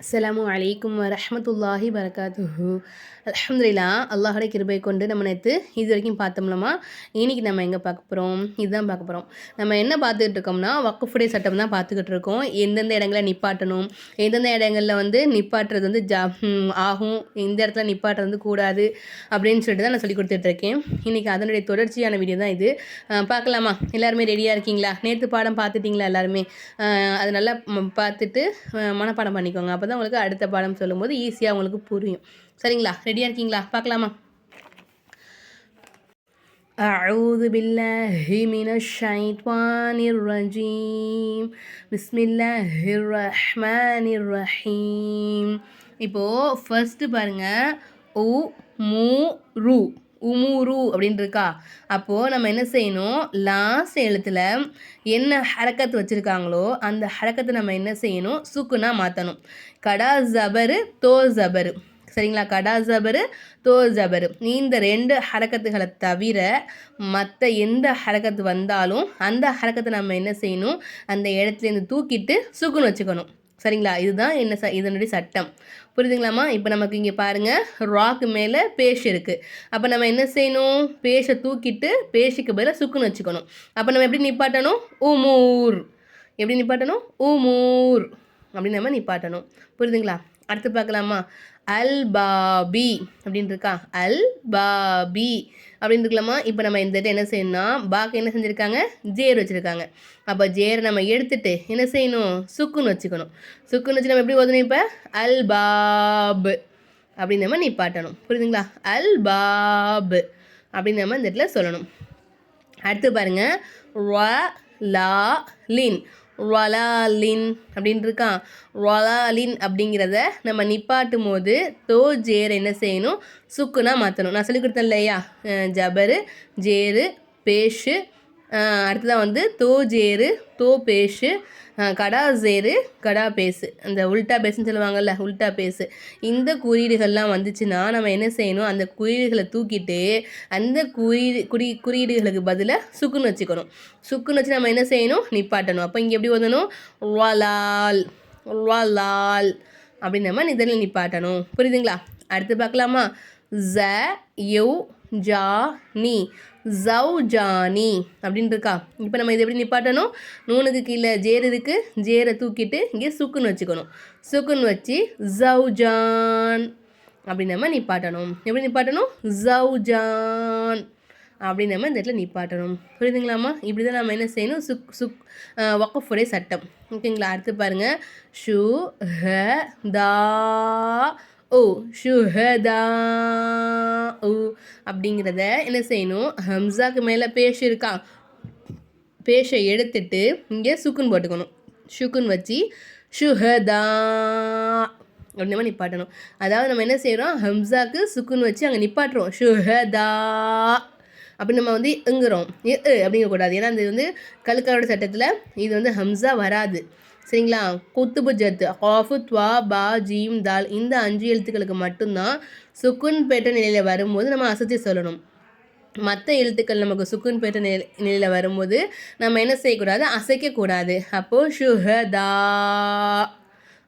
அஸ்ஸலாமு அலைக்கும் ரஹமத்துல்லாஹி வரகாத்துஹு. அலமதுல்லா அல்லாஹோட கிருபை கொண்டு நம்ம நேற்று இது வரைக்கும் பார்த்தோம்லமா இன்னைக்கு நம்ம எங்கே பார்க்க போகிறோம் இதுதான் பார்க்க போகிறோம் நம்ம என்ன பார்த்துக்கிட்டு இருக்கோம்னா வக்குஃபுடைய சட்டம் தான் பார்த்துக்கிட்டு இருக்கோம். எந்தெந்த இடங்களை நிப்பாட்டணும்? எந்தெந்த இடங்களில் வந்து நிப்பாட்டுறது வந்து ஜா ஆகும்? இந்த இடத்துல நிப்பாட்டுறது வந்து கூடாது அப்படின்னு சொல்லிட்டு தான் நான் சொல்லி கொடுத்துட்ருக்கேன் இன்றைக்கி அதனுடைய தொடர்ச்சியான வீடியோ தான் இது. பார்க்கலாமா? எல்லாருமே ரெடியாக இருக்கீங்களா? நேற்று பாடம் பார்த்துட்டிங்களா எல்லாருமே? அது நல்லா பார்த்துட்டு மனப்பாடம் பண்ணிக்கோங்க. அப்போ தான் உங்களுக்கு அடுத்த பாடம் சொல்லும்போது ஈஸியாக உங்களுக்கு புரியும் சரிங்களா ரெடியாக இருக்கீங்களா பார்க்கலாமா أعوذ بالله من الشيطان الرجيم بسم الله الرحمن الرحيم இப்போது ஃபர்ஸ்ட் பாருங்க உ மு ரு உமுரு அப்படின்னு இருக்கா அப்போது நம்ம என்ன செய்யணும்? லாஸ்ட் எழுத்தில் என்ன ஹரக்கத்து வச்சுருக்காங்களோ அந்த ஹரக்கத்தை நம்ம என்ன செய்யணும்? சுக்குனா மாற்றணும் கடா ஜபரு தோ ஜபரு. சரிங்களா? கடா ஜபரு தோ ஜபரு. இந்த ரெண்டு ஹரக்கத்துகளை தவிர மற்ற எந்த ஹரக்கத்து வந்தாலும் அந்த ஹரக்கத்தை நம்ம என்ன செய்யணும்? அந்த இடத்துலேருந்து தூக்கிட்டு சுக்குன்னு வச்சுக்கணும். சரிங்களா? இதுதான் என்ன ச இதனுடைய சட்டம். புரியுதுங்களாம்மா? இப்போ நமக்கு இங்கே பாருங்கள் ராக்கு மேலே பேஷ் இருக்குது அப்போ நம்ம என்ன செய்யணும்? பேஷை தூக்கிட்டு பேஷுக்கு பதிலாக சுக்குன்னு வச்சுக்கணும். அப்போ நம்ம எப்படி நிப்பாட்டணும்? உமூர். எப்படி நிப்பாட்டணும்? உமூர். அப்படின்னு நம்ம நிப்பாட்டணும். புரியுதுங்களா? அடுத்து பார்க்கலாமா? அல் பாபி அப்படின்னு இருக்கா அல் பாபி அப்படின்னு இருக்கலாமா இப்போ நம்ம இந்த இடத்துல என்ன செய்யணும்னா பாக்கு என்ன செஞ்சுருக்காங்க? ஜேர் வச்சுருக்காங்க. அப்போ ஜேரை நம்ம எடுத்துட்டு என்ன செய்யணும்? சுக்குன்னு வச்சுக்கணும். சுக்குன்னு வச்சு நம்ம எப்படி ஓதணும் இப்போ? அல் பாபு அப்படின்னு நம்ம நிப்பாட்டணும். புரியுதுங்களா? அல் பாபு அப்படின்னு நம்ம இந்த இடத்துல சொல்லணும். அடுத்து பாருங்க. ர லா லின். ரொலாலின் அப்படின்னு இருக்கான். ரொலாலின் அப்படிங்கிறத நம்ம நிப்பாட்டும் போது தோ ஜேர் என்ன செய்யணும்? சுக்குனா மாற்றணும் நான் சொல்லி கொடுத்தேன் இல்லையா? ஜபரு ஜேரு பேஷு அடுத்ததாக அடுத்ததான் வந்து தோ ஜேரு தோ பேஷு கடா ஜேரு கடா பேசு. அந்த உல்டா பேசுன்னு சொல்லுவாங்கல்ல உல்டா பேசு. இந்த குறியீடுகள்லாம் வந்துச்சுன்னா நம்ம என்ன செய்யணும்? அந்த குறியீடுகளை தூக்கிட்டு அந்த குறியீடு குறி குறியீடுகளுக்கு பதிலாக சுக்குன்னு வச்சுக்கணும். சுக்குன்னு வச்சு நம்ம என்ன செய்யணும்? நிப்பாட்டணும். அப்போ இங்கே எப்படி ஓதணும்? லால் வலால் அப்படின்னு நம்ம நிதனில் நிப்பாட்டணும். புரியுதுங்களா? அடுத்து பார்க்கலாமா? ஜ யு ஜா நீ ஜவ் ஜானி அப்படின்னு இருக்கா இப்போ நம்ம இதை எப்படி நிப்பாட்டணும்? நூனுக்கு கீழே ஜேர் இருக்கு. ஜேரை தூக்கிட்டு இங்கே சுக்குன்னு வச்சுக்கணும். சுக்குன்னு வச்சு ஜவ் ஜான் அப்படி நம்ம நிப்பாட்டணும். எப்படி நிப்பாட்டணும்? ஜவ் ஜான் அப்படி நம்ம இந்த இடத்துல நிப்பாட்டணும். புரியுதுங்களாம்மா? இப்படி தான் நம்ம என்ன செய்யணும்? சுக் சுக் ஒக்கஃபுடைய சட்டம். ஓகேங்களா? அடுத்து பாருங்கள் ஷூ ஹ தா ஓ ஷுஹதா ஓ அப்படிங்கிறத என்ன செய்யணும்? ஹம்சாக்கு மேலே பேஷ் இருக்கா? பேஷை எடுத்துட்டு இங்கே சுக்குன் போட்டுக்கணும். சுக்குன் வச்சு ஷுஹதா அப்படி நம்ம நிப்பாட்டணும். அதாவது நம்ம என்ன செய்கிறோம் ஹம்சாக்கு சுக்குன் வச்சு அங்கே நிப்பாட்டுறோம். ஷுஹதா அப்படி நம்ம வந்து எங்குறோம் எ அப்படிங்கக்கூடாது. ஏன்னா இது வந்து கல்கரோட சட்டத்தில் இது வந்து ஹம்சா வராது. சரிங்களா? குத்துபு ஜத்து. காஃபு துவா பா ஜீம் தால். இந்த அஞ்சு எழுத்துக்களுக்கு மட்டும்தான் சுக்குன் பெற்ற நிலையில் வரும்போது நம்ம அசத்தி சொல்லணும். மற்ற எழுத்துக்கள் நமக்கு சுக்குன் பெற்ற நிலை நிலையில் வரும்போது நம்ம என்ன செய்யக்கூடாது? அசைக்கக்கூடாது. அப்போது ஷுஹதா.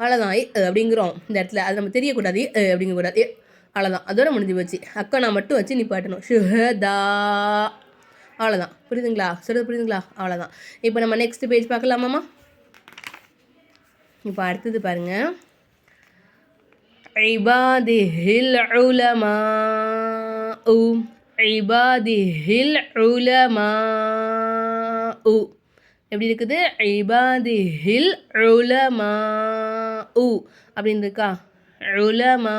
அவ்வளோதான் அப்படிங்கிறோம். இந்த இடத்துல. அது நம்ம தெரியக்கூடாது. அப்படிங்கக்கூடாது. அவ்வளோதான் அதோட முடிஞ்சு போச்சு. அக்கா நான் மட்டும் வச்சு நிப்பாட்டணும். ஷுஹதா. அவ்வளோதான் புரியுதுங்களா? சொல்கிறது புரியுதுங்களா? அவ்வளோதான் இப்போ நம்ம நெக்ஸ்ட் பேஜ் பார்க்கலாமாம்மா? இப்போ அடுத்தது பாருங்க. ஐபாதிஹில் உலமா உ ஐபாதிஹில் உலமா உ எப்படி இருக்குது? ஐபாதிஹில் உலமா உ அப்படின்னு இருக்கா உலமா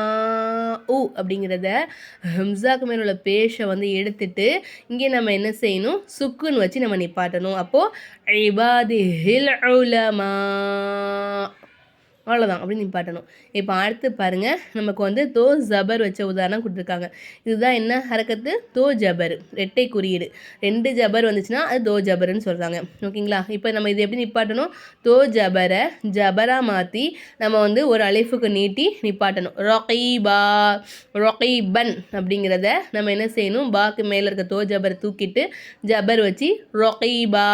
உ அப்படிங்கிறத ஹம்சாக்கு மேல உள்ள பேஷை வந்து எடுத்துட்டு இங்கே நம்ம என்ன செய்யணும்? சுக்குன்னு வச்சு நம்ம நிப்பாட்டணும். அப்போது ஐபாதிஹில் உலமா அவ்வளோதான் அப்படின்னு நிப்பாட்டணும். இப்போ அடுத்து பாருங்கள் நமக்கு வந்து தோ ஜபர் வச்ச உதாரணம் கொடுத்துருக்காங்க. இதுதான் என்ன ஹரக்கத்து? தோ ஜபர் ரெட்டை குறியீடு. ரெண்டு ஜபர் வந்துச்சுன்னா அது தோ ஜபர்னு சொல்கிறாங்க ஓகேங்களா? இப்போ நம்ம இது எப்படி நிப்பாட்டணும்? தோ ஜபரை ஜபராக மாற்றி நம்ம வந்து ஒரு அழைப்புக்கு நீட்டி நிப்பாட்டணும். ரொகைபா ரொகைபன் அப்படிங்கிறத நம்ம என்ன செய்யணும்? பாக்கு மேலே இருக்க தோ ஜபரை தூக்கிட்டு ஜபர் வச்சு ரொகைபா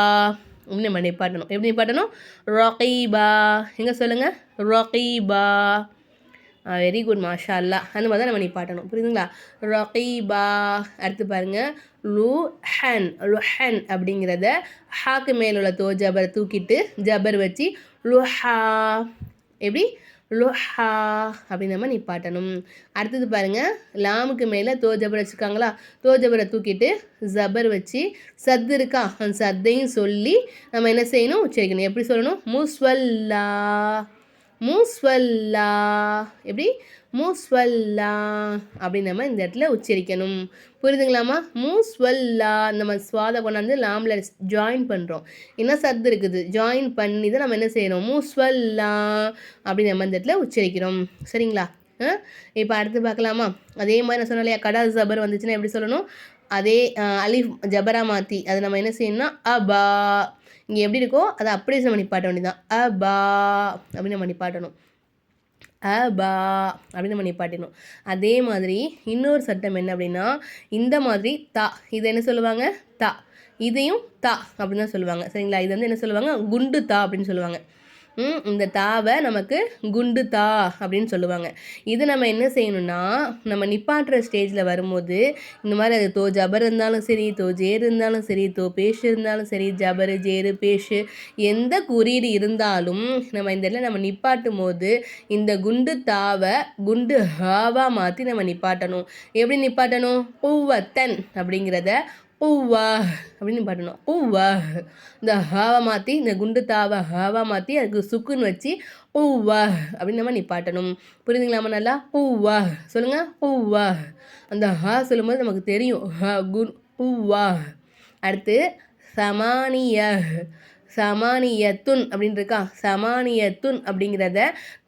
நம்ம நிப்பாட்டணும் எப்படி நிப்பாட்டணும் ரகீபா. எங்கே சொல்லுங்கள் ரகீபா. வெரி குட் மாஷா அல்லா அந்த மாதிரி தான் நம்ம நிப்பாட்டணும் புரியுதுங்களா? ரகீபா. அடுத்து பாருங்கள் லு ஹன் லுஹன் அப்படிங்கிறத ஹாக்கு மேலுள்ள தோ ஜபரை தூக்கிட்டு ஜபர் வச்சு லுஹா எப்படி? லோஹா அப்படின்னு நம்ம நிப்பாட்டணும் அடுத்தது பாருங்கள் லாமுக்கு மேலே தோ ஜபர் வச்சுருக்காங்களா? தோ ஜபரை தூக்கிட்டு ஜபர் வச்சு சத்து இருக்கா? அந்த சத்தையும் சொல்லி நம்ம என்ன செய்யணும்? உச்சரிக்கணும். எப்படி சொல்லணும்? முஸ்வல்லா. மூஸ்வல்லா. எப்படி? மூஸ்வல்லா அப்படின்னு நம்ம இந்த இடத்துல உச்சரிக்கணும். புரியுதுங்களாமா மூஸ்வல்லா. நம்ம சுவாதை கொண்டாந்து லாமில் ஜாயின் பண்ணுறோம் என்ன சத்து இருக்குது? ஜாயின் பண்ணி தான் நம்ம என்ன செய்யணும் மூஸ்வல்லா அப்படின்னு நம்ம இந்த இடத்துல உச்சரிக்கிறோம். சரிங்களா? இப்போ அடுத்து பார்க்கலாமா? அதே மாதிரி நான் சொன்னேன் இல்லையா கடா ஜபர் வந்துச்சுன்னா எப்படி சொல்லணும்? அதே அலிஃப் ஜபரா மாற்றி அதை நம்ம என்ன செய்யணும்னா அபா. இங்கே எப்படி இருக்கோ அதை அப்படியே நம்ம நிப்பாட்ட வேண்டியதான் அபா அப்படின்னு நம்ம நிப்பாட்டணும். அபா அப்படின்னு நம்ம நிப்பாட்டிடணும். அதே மாதிரி இன்னொரு சட்டம் என்ன அப்படின்னா இந்த மாதிரி தா இதை என்ன சொல்லுவாங்க? தா இதையும் தா அப்படின்னு தான் சொல்லுவாங்க. சரிங்களா? இது வந்து என்ன சொல்லுவாங்க? குண்டு தா அப்படின்னு சொல்லுவாங்க. இந்த தாவை நமக்கு குண்டு தா அப்படின்னு சொல்லுவாங்க. இது நம்ம என்ன செய்யணும்னா நம்ம நிப்பாட்டுற ஸ்டேஜில் வரும்போது இந்த மாதிரி அது தோ ஜபர் இருந்தாலும் சரி தோ ஜேர் இருந்தாலும் சரி தோ பேஷ் இருந்தாலும் சரி ஜபரு ஜேரு பேஷு எந்த குறியீடு இருந்தாலும் நம்ம இந்த இடத்துல நம்ம நிப்பாட்டும் போது இந்த குண்டு தாவை குண்டு ஹாவாக மாற்றி நம்ம நிப்பாட்டணும். எப்படி நிப்பாட்டணும்? பூவத்தன் அப்படிங்கிறத பூவா அப்படின்னு பாடணும். பூவா இந்த ஹாவை மாற்றி இந்த குண்டு தாவை ஹாவா மாற்றி அதுக்கு சுக்குன்னு வச்சு பூவா அப்படின்னு நம்ம நிப்பாட்டணும். புரியுதுங்களாமா நல்லா? பூவா சொல்லுங்கள் பூவா அந்த ஹா சொல்லும்போது நமக்கு தெரியும். ஹா குன் பூவா அடுத்து சமானிய சமானியத்துன் அப்படின்னு இருக்கா சமானியத்துன் அப்படிங்கிறத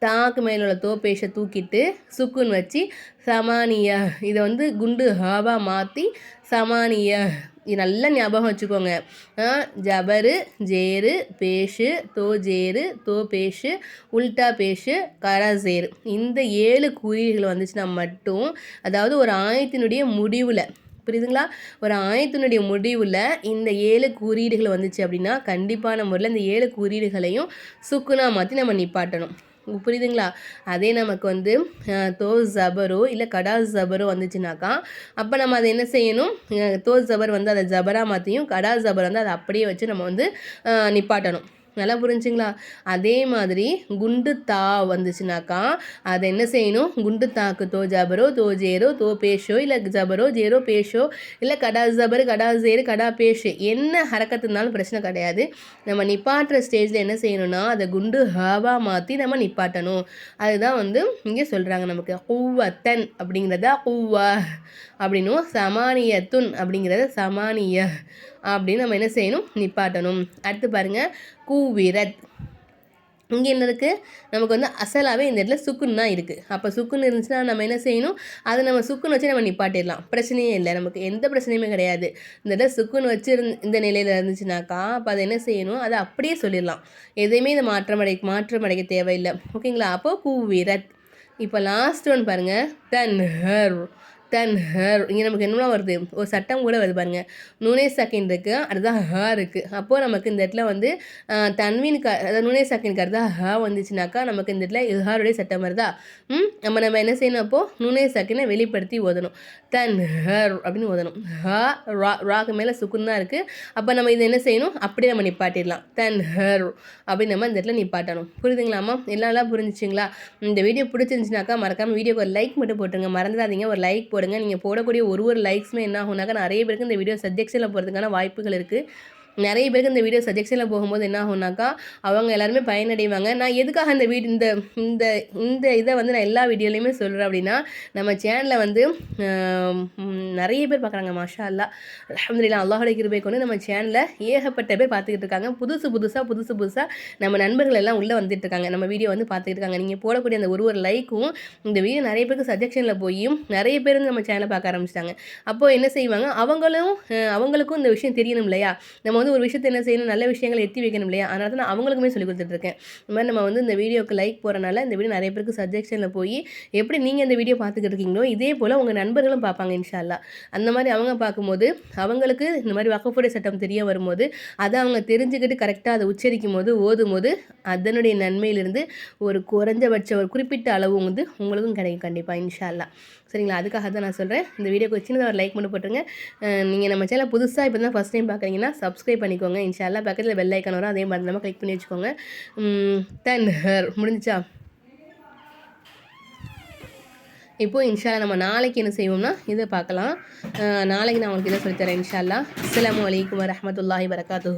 தாக்கு மேல உள்ள தோப்பேஷை தூக்கிட்டு சுக்குன்னு வச்சு சமானிய இதை வந்து குண்டு ஹாவா மாற்றி சமானிய. இது நல்லா ஞாபகம் வச்சுக்கோங்க. ஜபரு ஜேரு பேஷு தோ ஜேரு தோ பேஷு உல்டா பேஷு கரசேரு இந்த ஏழு குறியீடுகள் வந்துச்சுன்னா மட்டும் அதாவது ஒரு ஆயத்தினுடைய முடிவில் புரியுதுங்களா? ஒரு ஆயத்தினுடைய முடிவில் இந்த ஏழு குறியீடுகள் வந்துச்சு அப்படின்னா கண்டிப்பான முறையில் இந்த ஏழு குறியீடுகளையும் சுக்குனா மாற்றி நம்ம நிப்பாட்டணும். புரியுதுங்களா? அதே நமக்கு வந்து தோ ஜபரோ இல்லை கடா ஜபரோ வந்துச்சுனாக்கா அப்போ நம்ம அதை என்ன செய்யணும்? தோ ஜபர் வந்து அதை ஜபரா மாற்றியும் கடா ஜபர் வந்து அதை அப்படியே வச்சு நம்ம வந்து நிப்பாட்டணும். நல்லா புரிஞ்சுங்களா? அதே மாதிரி குண்டு தா வந்துச்சுனாக்கா அதை என்ன செய்யணும்? குண்டு தாக்கு தோ ஜபரோ தோ ஜேரோ தோ பேஷோ இல்லை ஜபரோ ஜேரோ பேஷோ இல்லை கடா ஜபரு கடா ஜேரு கடா பேஷு என்ன ஹரக்கத்து இருந்தாலும் பிரச்சனை கிடையாது. நம்ம நிப்பாட்டுற ஸ்டேஜில் என்ன செய்யணும்னா அதை குண்டு ஹவா மாற்றி நம்ம நிப்பாட்டணும். அதுதான் வந்து இங்கே சொல்கிறாங்க நமக்கு ஹூவத்தன் அப்படிங்கிறத ஹூவா அப்படின்னும் சமானியத்துன் அப்படிங்கிறத சமானிய அப்படின்னு நம்ம என்ன செய்யணும்? நிப்பாட்டணும். அடுத்து பாருங்கள் கூவிரத். இங்கே என்ன இருக்குது நமக்கு வந்து அசலாகவே இந்த இடத்துல சுக்குன்னு தான் இருக்குது அப்போ சுக்குன்னு இருந்துச்சுன்னா நம்ம என்ன செய்யணும்? அதை நம்ம சுக்குன்னு வச்சு நம்ம நிப்பாட்டிடலாம். பிரச்சனையே இல்லை. நமக்கு எந்த பிரச்சனையுமே கிடையாது. இந்த இடத்துல சுக்குன்னு வச்சு இந்த நிலையில் இருந்துச்சுனாக்கா அப்போ அதை என்ன செய்யணும்? அதை அப்படியே சொல்லிடலாம். எதையுமே இதை மாற்றம் அடை மாற்றம் அடைக்க தேவையில்லை. ஓகேங்களா? அப்போது கூவிரத். இப்போ லாஸ்ட் ஒன் பாருங்கள் தன் ஹர் தன் ஹர் இங்கே நமக்கு என்னெல்லாம் வருது? ஒரு சட்டம் கூட வருது பாருங்கள் நுனே சக்கின் இருக்குது அடுத்தா ஹ இருக்குது அப்போது நமக்கு இந்த இடத்துல வந்து தன்வீனுக்கு அதாவது நுனே சக்கின் கருதா ஹ வந்துச்சுனாக்கா நமக்கு இந்த இடத்துல இஹாருடைய சட்டம் வருதா? ம் நம்ம நம்ம என்ன செய்யணும் அப்போது நுனே சக்கினை வெளிப்படுத்தி ஓதணும். தன் ஹர் அப்படின்னு ஓதணும். ஹ ரா ராக்கு மேலே சுக்குன் தான் இருக்குது அப்போ நம்ம இதை என்ன செய்யணும்? அப்படியே நம்ம நிப்பாட்டிடலாம். தன் ஹர் அப்படின்னு நம்ம இந்த இடத்துல நிப்பாட்டணும். புரியுதுங்களாமா எல்லாம் புரிஞ்சிச்சிங்களா? இந்த வீடியோ பிடிச்சிருந்துச்சுனாக்கா மறக்காமல் வீடியோக்கு ஒரு லைக் மட்டும் போட்டுருங்க. மறந்துடாதீங்க. ஒரு லைக் போட்டு போடுங்க. நீங்கள் போடக்கூடிய ஒரு ஒரு லைக்ஸுமே என்ன ஆகுனாக்கா நிறைய பேருக்கு இந்த வீடியோ சஜெக்ஷனில் போகிறதுக்கான வாய்ப்புகள் இருக்குது நிறைய பேருக்கு இந்த வீடியோ சஜெக்ஷனில் போகும்போது என்ன ஆகும்னாக்கா அவங்க எல்லாருமே பயனடைவாங்க. நான் எதுக்காக இந்த வீடு இந்த இந்த இந்த இதை வந்து நான் எல்லா வீடியோலையுமே சொல்கிறேன் அப்படின்னா நம்ம சேனலில் வந்து நிறைய பேர் பார்க்குறாங்க மாஷா அல்லா அலமதுல்லா அல்லாஹோட கிருபை கொண்டு நம்ம சேனலில் ஏகப்பட்ட பேர் பார்த்துக்கிட்டு இருக்காங்க. புதுசு புதுசாக புதுசு புதுசாக நம்ம நண்பர்கள் எல்லாம் உள்ளே வந்துட்டு இருக்காங்க. நம்ம வீடியோ வந்து பார்த்துக்கிட்டு இருக்காங்க. நீங்கள் போடக்கூடிய அந்த ஒரு ஒரு லைக்கும் இந்த வீடியோ நிறைய பேருக்கு சஜெக்ஷனில் போய் நிறைய பேர் வந்து நம்ம சேனலை பார்க்க ஆரம்பிச்சிட்டாங்க. அப்போது என்ன செய்வாங்க? அவங்களும் அவங்களுக்கும் இந்த விஷயம் தெரியணும் இல்லையா? நம்ம வந்து ஒரு விஷயத்தை என்ன செய்யணும் நல்ல விஷயங்களை எத்தி வைக்கணும் இல்லையா? அதனால தான் நான் அவங்களுக்குமே சொல்லி கொடுத்துட்ருக்கேன் இந்த மாதிரி நம்ம வந்து இந்த வீடியோக்கு லைக் போகிறனால இந்த வீடியோ நிறைய பேருக்கு சஜெக்ஷனில் போய் எப்படி நீங்கள் இந்த வீடியோ பார்த்துக்கிட்டு இருக்கீங்களோ இதே போல் உங்கள் நண்பர்களும் பார்ப்பாங்க இன்ஷால்லா அந்த மாதிரி அவங்க பார்க்கும்போது அவங்களுக்கு இந்த மாதிரி வக்கஃபுடைய சட்டம் தெரிய வரும்போது அதை அவங்க தெரிஞ்சுக்கிட்டு கரெக்டாக அதை உச்சரிக்கும் போது ஓதும் போது அதனுடைய நன்மையிலிருந்து ஒரு குறைஞ்சபட்ச ஒரு குறிப்பிட்ட அளவு வந்து உங்களுக்கும் கிடைக்கும் கண்டிப்பாக இன்ஷால்லா சரிங்களா? அதுக்காக தான் நான் சொல்கிறேன் இந்த வீடியோக்கு சின்னதாக ஒரு லைக் மட்டும் போட்டுருங்க. நீங்கள் நம்ம சேனல் புதுசாக இப்போ தான் ஃபஸ்ட் டைம் பார்க்குறீங்கன்னா சப்ஸ்கிரைப் பண்ணிக்கோங்க. இன்ஷால்லா பக்கத்தில் பெல் ஐக்கான் வரும். அதே மாதிரி நம்ம கிளிக் பண்ணி வச்சுக்கோங்க. தென் முடிஞ்சிச்சா? இப்போது இன்ஷால்லா நம்ம நாளைக்கு என்ன செய்வோம்னா இதை பார்க்கலாம். நாளைக்கு நான் உங்களுக்கு இதை சொல்லித்தரேன் இன்ஷால்லா அஸ்லாம் வலைக்கம் வரமத்துல்லாஹி வரகாத்து